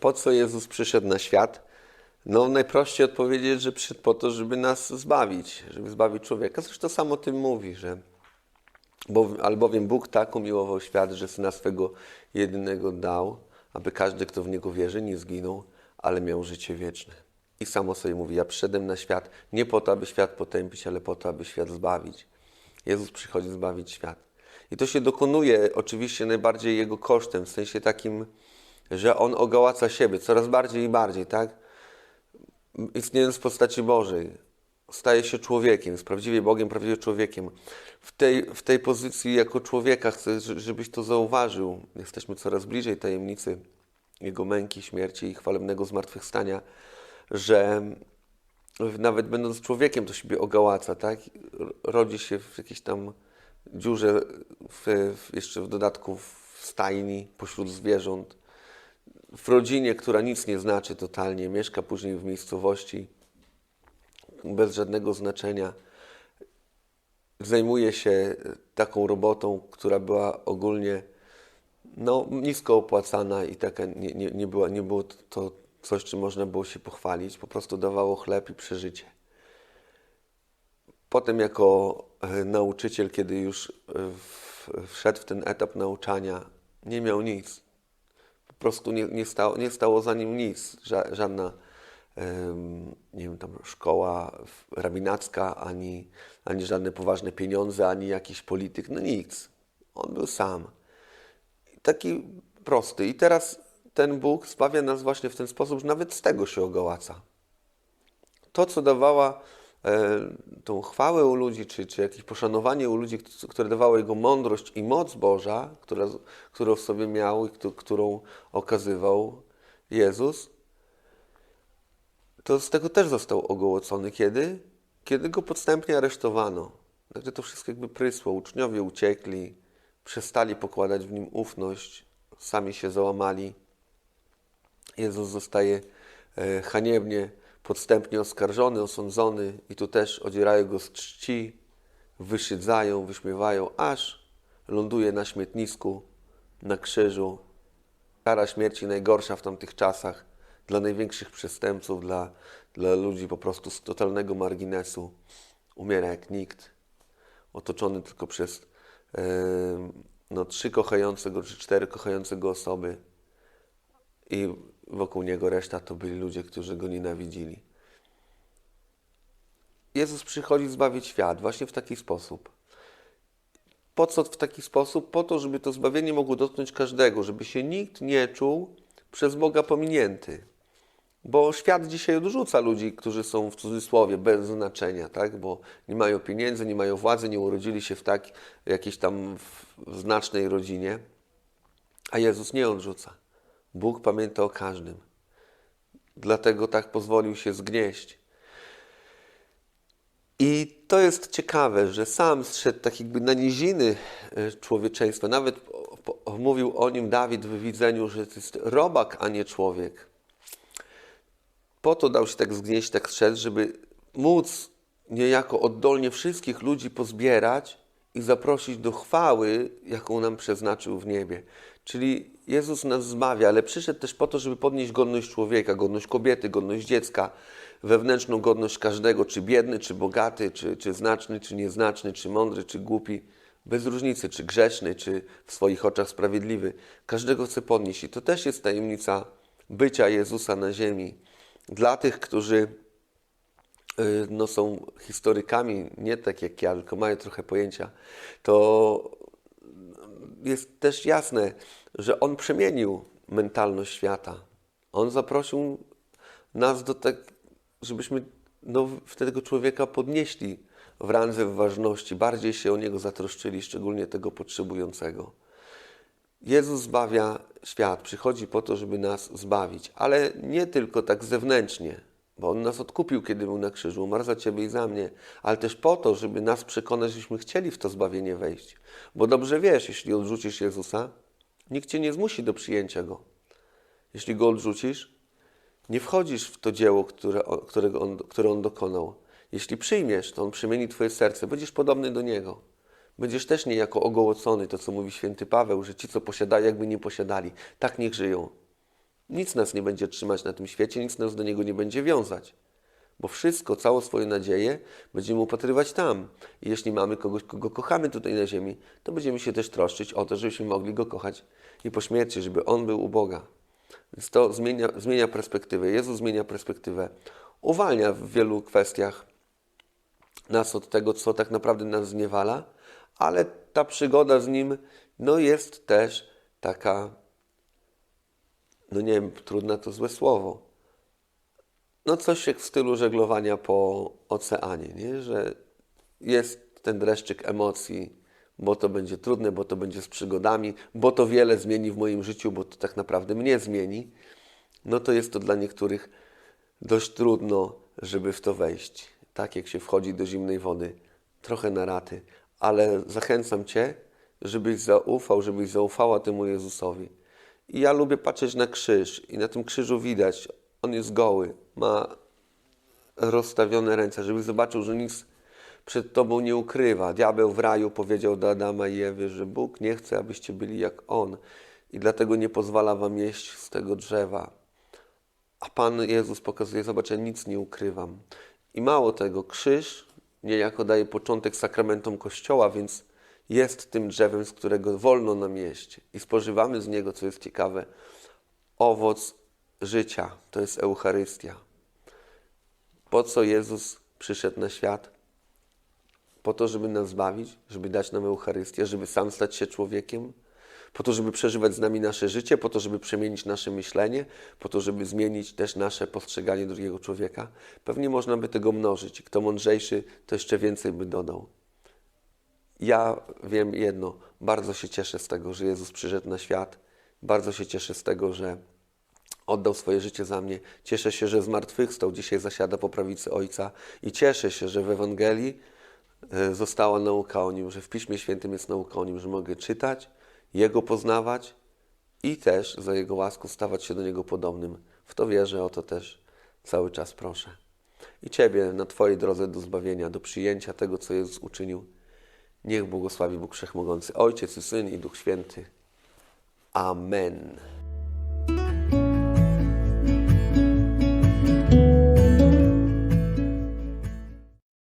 po co Jezus przyszedł na świat? No najprościej odpowiedzieć, że przyszedł po to, żeby nas zbawić, żeby zbawić człowieka. Zresztą sam o tym mówi, że bo, albowiem Bóg tak umiłował świat, że Syna swego jedynego dał, aby każdy, kto w Niego wierzy, nie zginął, ale miał życie wieczne. I samo sobie mówi, ja przyszedłem na świat nie po to, aby świat potępić, ale po to, aby świat zbawić. Jezus przychodzi zbawić świat. I to się dokonuje oczywiście najbardziej Jego kosztem, w sensie takim, że On ogołaca siebie coraz bardziej i bardziej, tak? Istniejąc w postaci Bożej, staje się człowiekiem, jest prawdziwie Bogiem, prawdziwie człowiekiem. W tej, w tej pozycji jako człowieka chcę, żebyś to zauważył. Jesteśmy coraz bliżej tajemnicy Jego męki, śmierci i chwalebnego zmartwychwstania, że nawet będąc człowiekiem to siebie ogołaca, tak? Rodzi się w jakiejś tam dziurze, w, w jeszcze w dodatku w stajni, pośród zwierząt, w rodzinie, która nic nie znaczy totalnie, mieszka później w miejscowości bez żadnego znaczenia. Zajmuje się taką robotą, która była ogólnie no, nisko opłacana i taka nie, nie, nie, była, nie było to coś, czym można było się pochwalić. Po prostu dawało chleb i przeżycie. Potem jako e, nauczyciel, kiedy już e, wszedł w ten etap nauczania, nie miał nic. Prostu nie, nie, stało, nie stało za nim nic. Żadna nie wiem, tam szkoła rabinacka, ani, ani żadne poważne pieniądze, ani jakiś polityk, no nic. On był sam. Taki prosty. I teraz ten Bóg zbawia nas właśnie w ten sposób, że nawet z tego się ogołaca. To, co dawała tą chwałę u ludzi, czy, czy jakieś poszanowanie u ludzi, które dawało Jego mądrość i moc Boża, która, którą w sobie miał i którą okazywał Jezus, to z tego też został ogołocony. Kiedy? Kiedy go podstępnie aresztowano. Także to wszystko jakby prysło. Uczniowie uciekli, przestali pokładać w nim ufność, sami się załamali. Jezus zostaje e, haniebnie, podstępnie oskarżony, osądzony i tu też odzierają go z czci, wyszydzają, wyśmiewają, aż ląduje na śmietnisku, na krzyżu. Kara śmierci najgorsza w tamtych czasach dla największych przestępców, dla, dla ludzi po prostu z totalnego marginesu. Umiera jak nikt, otoczony tylko przez e, no, trzy kochające go, czy cztery kochające go osoby i wokół niego reszta to byli ludzie, którzy go nienawidzili. Jezus przychodzi zbawić świat właśnie w taki sposób. Po co w taki sposób? Po to, żeby to zbawienie mogło dotknąć każdego, żeby się nikt nie czuł przez Boga pominięty. Bo świat dzisiaj odrzuca ludzi, którzy są w cudzysłowie bez znaczenia, tak? bo nie mają pieniędzy, nie mają władzy, nie urodzili się w tak jakiejś tam w znacznej rodzinie. A Jezus nie odrzuca. Bóg pamięta o każdym. Dlatego tak pozwolił się zgnieść. I to jest ciekawe, że sam zszedł tak jakby na niziny e, człowieczeństwa. Nawet mówił o nim Dawid w widzeniu, że to jest robak, a nie człowiek po to dał się tak zgnieść, tak strzec, żeby móc niejako oddolnie wszystkich ludzi pozbierać i zaprosić do chwały, jaką nam przeznaczył w niebie. Czyli Jezus nas zbawia, ale przyszedł też po to, żeby podnieść godność człowieka, godność kobiety, godność dziecka, wewnętrzną godność każdego, czy biedny, czy bogaty, czy, czy znaczny, czy nieznaczny, czy mądry, czy głupi, bez różnicy, czy grzeszny, czy w swoich oczach sprawiedliwy. Każdego chce podnieść i to też jest tajemnica bycia Jezusa na ziemi dla tych, którzy y, no, są historykami, nie tak jak ja, tylko mają trochę pojęcia, to jest też jasne, że on przemienił mentalność świata. On zaprosił nas do tak, żebyśmy no, tego człowieka podnieśli w randze ważności, bardziej się o niego zatroszczyli, szczególnie tego potrzebującego. Jezus zbawia świat, przychodzi po to, żeby nas zbawić, ale nie tylko tak zewnętrznie, bo On nas odkupił, kiedy był na krzyżu, umarł za Ciebie i za mnie, ale też po to, żeby nas przekonać, żebyśmy chcieli w to zbawienie wejść. Bo dobrze wiesz, jeśli odrzucisz Jezusa, nikt Cię nie zmusi do przyjęcia Go. Jeśli Go odrzucisz, nie wchodzisz w to dzieło, które, którego on, które On dokonał. Jeśli przyjmiesz, to On przemieni Twoje serce, będziesz podobny do Niego będziesz też niejako ogołocony, to co mówi święty Paweł, że ci, co posiadają, jakby nie posiadali. Tak niech żyją. Nic nas nie będzie trzymać na tym świecie, nic nas do niego nie będzie wiązać. Bo wszystko, całą swoją nadzieję będziemy upatrywać tam. I jeśli mamy kogoś, kogo kochamy tutaj na ziemi, to będziemy się też troszczyć o to, żebyśmy mogli go kochać i po śmierci, żeby On był u Boga. Więc to zmienia, zmienia perspektywę. Jezus zmienia perspektywę. Uwalnia w wielu kwestiach nas od tego, co tak naprawdę nas zniewala, ale ta przygoda z Nim no jest też taka, no nie wiem, trudne to złe słowo, no coś jak w stylu żeglowania po oceanie, nie? że jest ten dreszczyk emocji, bo to będzie trudne, bo to będzie z przygodami, bo to wiele zmieni w moim życiu, bo to tak naprawdę mnie zmieni, no to jest to dla niektórych dość trudno, żeby w to wejść. Tak jak się wchodzi do zimnej wody, trochę na raty, ale zachęcam Cię, żebyś zaufał, żebyś zaufała temu Jezusowi. I ja lubię patrzeć na krzyż i na tym krzyżu widać, on jest goły, ma rozstawione ręce, żebyś zobaczył, że nic przed Tobą nie ukrywa. Diabeł w raju powiedział do Adama i Ewy, że Bóg nie chce, abyście byli jak On i dlatego nie pozwala Wam jeść z tego drzewa. A Pan Jezus pokazuje, zobacz, ja nic nie ukrywam. I mało tego, krzyż niejako daje początek sakramentom Kościoła, więc jest tym drzewem, z którego wolno nam jeść. I spożywamy z niego, co jest ciekawe, owoc życia. To jest Eucharystia. Po co Jezus przyszedł na świat? Po to, żeby nas zbawić, żeby dać nam Eucharystię, żeby sam stać się człowiekiem, po to, żeby przeżywać z nami nasze życie, po to, żeby przemienić nasze myślenie, po to, żeby zmienić też nasze postrzeganie drugiego człowieka. Pewnie można by tego mnożyć. Kto mądrzejszy, to jeszcze więcej by dodał. Ja wiem jedno, bardzo się cieszę z tego, że Jezus przyszedł na świat. Bardzo się cieszę z tego, że oddał swoje życie za mnie. Cieszę się, że zmartwychwstał, dzisiaj zasiada po prawicy Ojca i cieszę się, że w Ewangelii e, została nauka o Nim, że w Piśmie Świętym jest nauka o Nim, że mogę czytać, Jego poznawać i też za Jego łaską stawać się do Niego podobnym. W to wierzę, o to też cały czas proszę. I Ciebie na Twojej drodze do zbawienia, do przyjęcia tego, co Jezus uczynił. Niech błogosławi Bóg Wszechmogący, Ojciec i Syn i Duch Święty. Amen.